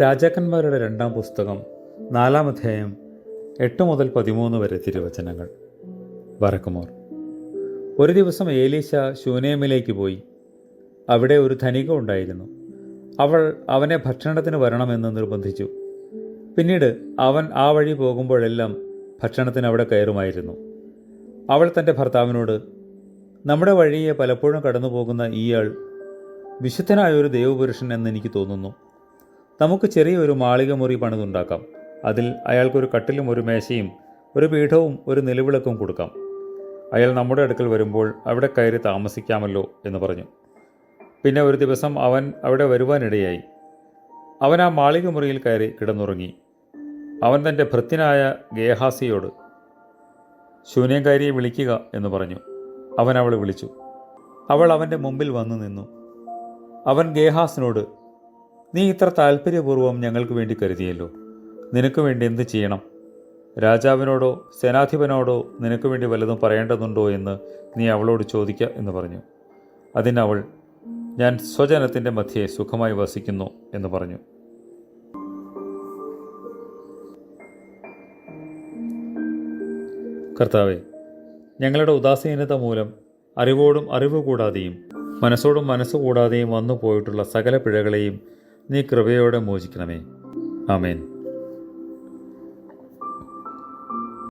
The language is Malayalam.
രാജാക്കന്മാരുടെ രണ്ടാം പുസ്തകം നാലാം അധ്യായം എട്ട് മുതൽ പതിമൂന്ന് വരെ തിരുവചനങ്ങൾ. വറക്കുമോർ ഒരു ദിവസം ഏലീശ ശൂനേമിലേക്ക് പോയി. അവിടെ ഒരു ധനിക ഉണ്ടായിരുന്നു. അവൾ അവനെ ഭക്ഷണത്തിന് വരണമെന്ന് നിർബന്ധിച്ചു. പിന്നീട് അവൻ ആ വഴി പോകുമ്പോഴെല്ലാം ഭക്ഷണത്തിന് അവിടെ കയറുമായിരുന്നു. അവൾ തന്റെ ഭർത്താവിനോട് നമ്മുടെ വഴിയെ പലപ്പോഴും കടന്നു പോകുന്ന ഇയാൾ വിശുദ്ധനായ ഒരു ദൈവപുരുഷൻ എന്ന് എനിക്ക് തോന്നുന്നു. നമുക്ക് ചെറിയൊരു മാളിക മുറി പണിതുണ്ടാക്കാം. അതിൽ അയാൾക്കൊരു കട്ടിലും ഒരു മേശയും ഒരു പീഠവും ഒരു നിലവിളക്കും കൊടുക്കാം. അയാൾ നമ്മുടെ അടുക്കൽ വരുമ്പോൾ അവിടെ കയറി താമസിക്കാമല്ലോ എന്ന് പറഞ്ഞു. പിന്നെ ഒരു ദിവസം അവൻ അവിടെ വരുവാനിടയായി. അവൻ ആ മാളിക മുറിയിൽ കയറി കിടന്നുറങ്ങി. അവൻ തന്റെ ഭൃത്യനായ ഗേഹാസിയോട് ശൂന്യകാരിയെ വിളിക്കുക എന്ന് പറഞ്ഞു. അവൻ അവളെ വിളിച്ചു. അവൾ അവന്റെ മുമ്പിൽ വന്നു നിന്നു. അവൻ ഗേഹാസിനോട് നീ ഇത്ര താല്പര്യപൂർവം ഞങ്ങൾക്ക് വേണ്ടി കരുതിയല്ലോ. നിനക്ക് വേണ്ടി എന്ത് ചെയ്യണം? രാജാവിനോടോ സേനാധിപനോടോ നിനക്ക് വേണ്ടി വല്ലതും പറയേണ്ടതുണ്ടോ എന്ന് നീ അവളോട് ചോദിക്കുക എന്ന് പറഞ്ഞു. അതിനവൾ ഞാൻ സ്വജനത്തിന്റെ മധ്യേ സുഖമായി വസിക്കുന്നു എന്ന് പറഞ്ഞു. കർത്താവെ ഞങ്ങളുടെ ഉദാസീനത മൂലം അറിവോടും അറിവ് കൂടാതെയും മനസ്സോടും മനസ്സ് കൂടാതെയും വന്നു പോയിട്ടുള്ള സകല പിഴകളെയും നീ കൃപയോടെ മോചിക്കണമേ. ആമേൻ.